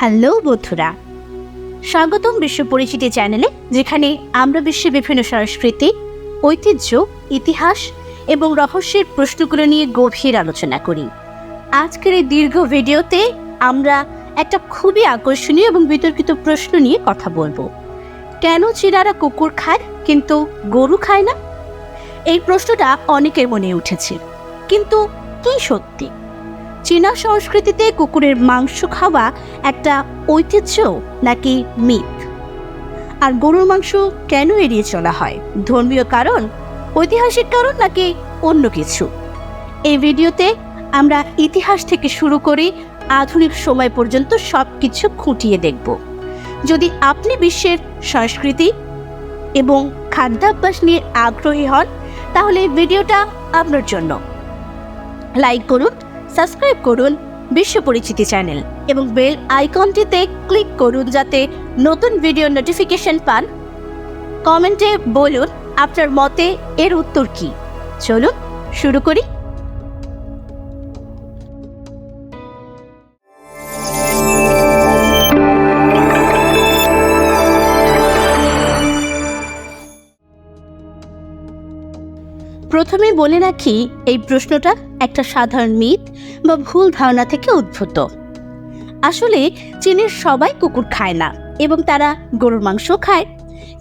Hello বন্ধুরা। স্বাগতম বিশ্ব পরিচিতি চ্যানেলে, যেখানে আমরা বিশ্বের বিভিন্ন সংস্কৃতি, ঐতিহ্য, ইতিহাস এবং রহস্যের প্রশ্নগুলো নিয়ে গভীর আলোচনা করি। আজকের এই দীর্ঘ ভিডিওতে আমরা একটা খুবই আকর্ষণীয় এবং বিতর্কিত প্রশ্ন নিয়ে কথা বলব। কেন চীনারা কুকুর খায়, কিন্তু গরু খায় না? এই প্রশ্নটা অনেকের মনে উঠেছে। কিন্তু কি সত্যি? চীনা সংস্কৃতিতে কুকুরের মাংস খাওয়া একটা ঐতিহ্য নাকি মিথ? আর গরুর মাংস কেন এড়িয়ে চলা হয়? ধর্মীয় কারণ, ঐতিহাসিক কারণ নাকি অন্য কিছু? এই ভিডিওতে আমরা ইতিহাস থেকে শুরু করে আধুনিক সময় পর্যন্ত সব কিছু খুঁটিয়ে দেখব। যদি আপনি বিশ্বের সংস্কৃতি এবং খাদ্যাভ্যাস নিয়ে আগ্রহী হন, তাহলে ভিডিওটা আপনার জন্য। লাইক করুন সাবস্ক্রাইব করুন বিশ্ব পরিচিতি চ্যানেল এবং বেল আইকনটিতে ক্লিক করুন যাতে নতুন ভিডিও নোটিফিকেশন পান। কমেন্টে বলুন আপনার মতে এর উত্তর কি? চলুন শুরু করি। প্রথমে বলে রাখি, এই প্রশ্নটা একটা সাধারণ মিথ বা ভুল ধারণা থেকে উদ্ভূত। আসলে চীনের সবাই কুকুর খায় না এবং তারা গরুর মাংস খায়।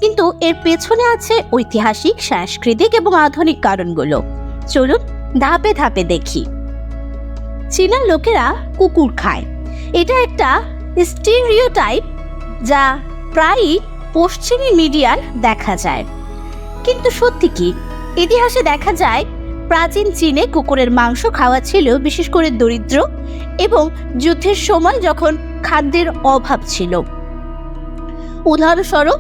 কিন্তু এর পেছনে আছে ঐতিহাসিক, সাংস্কৃতিক এবং আধুনিক কারণগুলো। চলুন ধাপে ধাপে দেখি। চীনা লোকেরা কুকুর খায়। এটা একটা স্টিরিওটাইপ যা প্রায়ই পশ্চিমী মিডিয়ার দেখা যায়। কিন্তু সত্যি কি? ইতিহাসে দেখা যায় প্রাচীন চীনে কুকুরের মাংস খাওয়া ছিল বিশেষ করে দরিদ্র এবং যুদ্ধের সময় যখন খাদ্যের অভাব ছিল। উদাহরণস্বরূপ,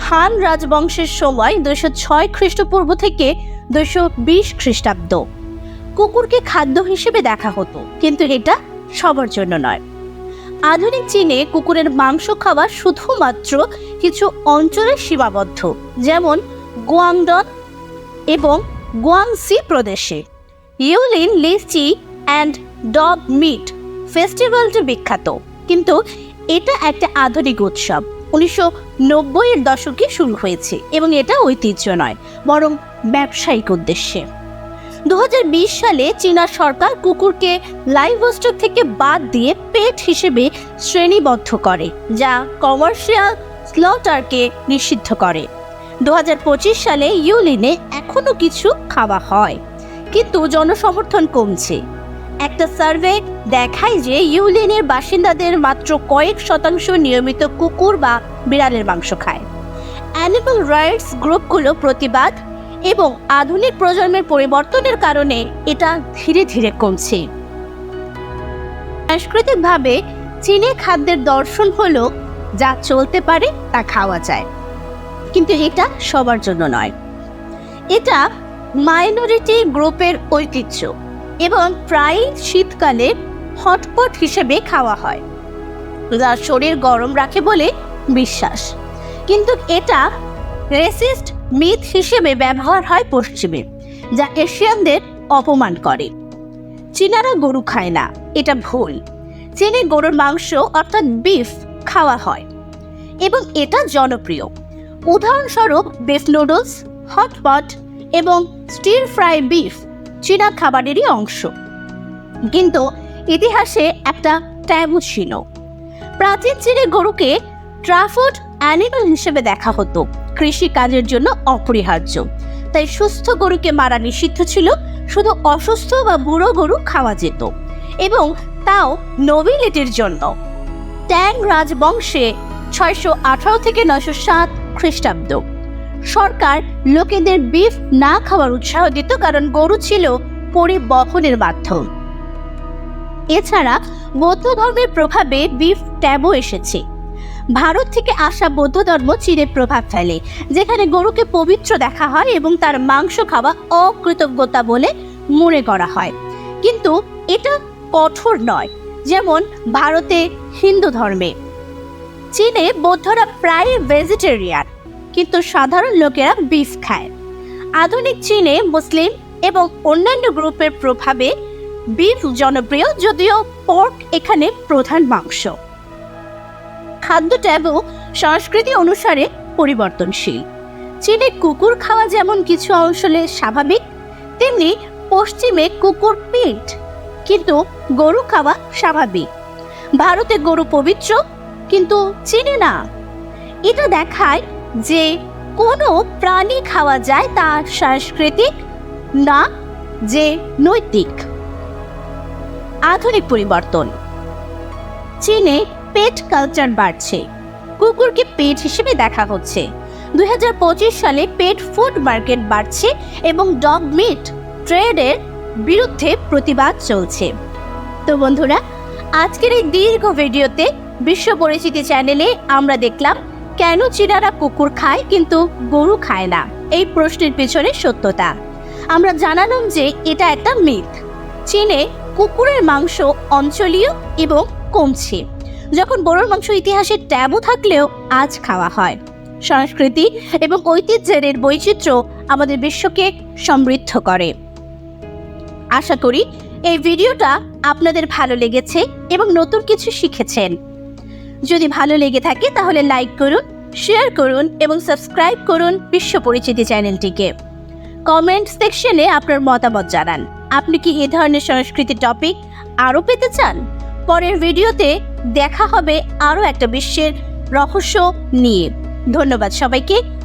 হান রাজবংশের সময় দুশো ছয় খ্রিস্টপূর্ব থেকে দুশো বিশ খ্রিস্টাব্দ। কুকুরকে খাদ্য হিসেবে দেখা হতো, কিন্তু এটা সবার জন্য নয়। আধুনিক চীনে কুকুরের মাংস খাওয়া শুধুমাত্র কিছু অঞ্চলে সীমাবদ্ধ, যেমন গুয়াংডন এবং গুয়াংসি প্রদেশে। Yulin, lychee and dog meat ফেস্টিভ্যালটি বিখ্যাত। কিন্তু এটা একটা আধুনিক উৎসব। উনিশশো নব্বইয়ের দশকে শুরু হয়েছে এবং এটা ঐতিহ্য নয়, বরং ব্যবসায়িক উদ্দেশ্যে। দু হাজার বিশ সালে চীনা সরকার কুকুরকে লাইভ স্টক থেকে বাদ দিয়ে পেট হিসেবে শ্রেণীবদ্ধ করে, যা কমার্শিয়াল স্লটারকে নিষিদ্ধ করে। দু হাজার পঁচিশ সালে ইউলিনে এখনও কিছু খাওয়া হয়, কিন্তু জনসমর্থন কমছে। একটা সার্ভে দেখায় যে ইউলিনের বাসিন্দাদের মাত্র কয়েক শতাংশ নিয়মিত কুকুর বা বিড়ালের মাংস খায়। অ্যানিমাল রাইটস গ্রুপগুলো প্রতিবাদ এবং আধুনিক প্রজন্মের পরিবর্তনের কারণে এটা ধীরে ধীরে কমছে। সাংস্কৃতিকভাবে চীনে খাদ্যের দর্শন হলো যা চলতে পারে তা খাওয়া যায়। কিন্তু এটা সবার জন্য নয়। এটা মাইনরিটি গ্রুপের ঐতিহ্য এবং প্রায় শীতকালে হটপট হিসেবে খাওয়া হয়। যা শরীর গরম রাখে বলে বিশ্বাস। কিন্তু এটা রেসিস্ট মিথ হিসেবে ব্যবহার হয় পশ্চিমে, যা এশিয়ানদের অপমান করে। চীনারা গরু খায় না, এটা ভুল। চীনে গরুর মাংস অর্থাৎ বিফ খাওয়া হয় এবং এটা জনপ্রিয়। উদাহরণস্বরূপ বিফ নুডলস হটপট এবং স্টির ফ্রাই বিফ চীনা খাবারেরই অংশ। কিন্তু ইতিহাসে একটা ট্যাবু ছিল। প্রাচীন চীনে গরুকে ট্রাফুড অ্যানিমাল হিসেবে দেখা হতো। কৃষি কাজের জন্য অপরিহার্য। তাই সুস্থ গরুকে মারা নিষিদ্ধ ছিল। শুধু অসুস্থ বা বুড়ো গরু খাওয়া যেত এবং তাও নোবিলিটির জন্য। ট্যাং রাজবংশে ছয়শো আঠারো থেকে নয়শো সাত খ্রিস্টাব্দ। সরকার লোকেদের বিফ না খাওয়ার উৎসাহ দিত কারণ গরু ছিল পরিবহনের মাধ্যম। এছাড়া বৌদ্ধ ধর্মের প্রভাবে বিফ ট্যাবও এসেছে। ভারত থেকে আসা বৌদ্ধ ধর্ম চীনে প্রভাব ফেলে, যেখানে গরুকে পবিত্র দেখা হয় এবং তার মাংস খাওয়া অকৃতজ্ঞতা বলে মনে করা হয়। কিন্তু এটা কঠোর নয়, যেমন ভারতে হিন্দু ধর্মে। চীনে বৌদ্ধরা প্রায় ভেজিটেরিয়ান কিন্তু সাধারণ লোকেরা বিফ খায়। আধুনিক চীনে মুসলিম এবং অন্যান্য গ্রুপের প্রভাবে বিফ জনপ্রিয়, যদিও পর্ক এখানে প্রধান মাংস। খাদ্য ট্যাবও সংস্কৃতি অনুসারে পরিবর্তনশীল। চীনে কুকুর খাওয়া যেমন কিছু অঞ্চলে স্বাভাবিক, তেমনি পশ্চিমে কুকুর পিঠ, কিন্তু গরু খাওয়া স্বাভাবিক। ভারতে গরু পবিত্র কিন্তু চীনে না। এটা দেখায় যে কোনো প্রাণী খাওয়া যায় তা সাংস্কৃতিক না, যে নৈতিক। আধুনিক পরিবর্তন। চীনে পেট কালচার বাড়ছে। কুকুরকে পেট হিসেবে দেখা হচ্ছে। দুই হাজার পঁচিশ সালে পেট ফুড মার্কেট বাড়ছে এবং ডগ মিট ট্রেডের বিরুদ্ধে প্রতিবাদ চলছে। তো বন্ধুরা, আজকের এই দীর্ঘ ভিডিওতে বিশ্ব পরিচিতি চ্যানেলে আমরা দেখলাম, কেন চীনারা কুকুর খায় কিন্তু গরু খায় না? এই প্রশ্নের পেছনে সত্যতা। আমরা জানালাম যে এটা একটা মিথ। চীনে কুকুরের মাংস অঞ্চলীয় এবং কমছে। যখন গরুর মাংস ইতিহাসে ট্যাবু থাকলেও আজ খাওয়া হয়। সংস্কৃতি এবং ঐতিহ্যের বৈচিত্র্য আমাদের বিশ্বকে সমৃদ্ধ করে। আশা করি এই ভিডিওটা আপনাদের ভালো লেগেছে এবং নতুন কিছু শিখেছেন। যদি ভালো লেগে থাকে তাহলে লাইক করুন শেয়ার করুন এবং সাবস্ক্রাইব করুন বিশ্ব পরিচিতি চ্যানেলটিকে। কমেন্ট সেকশনে আপনার মতামত জানান। আপনি কি এ ধরনের সংস্কৃতি টপিক আরও পেতে চান? পরের ভিডিওতে দেখা হবে আরও একটা বিশ্বের রহস্য নিয়ে। ধন্যবাদ সবাইকে।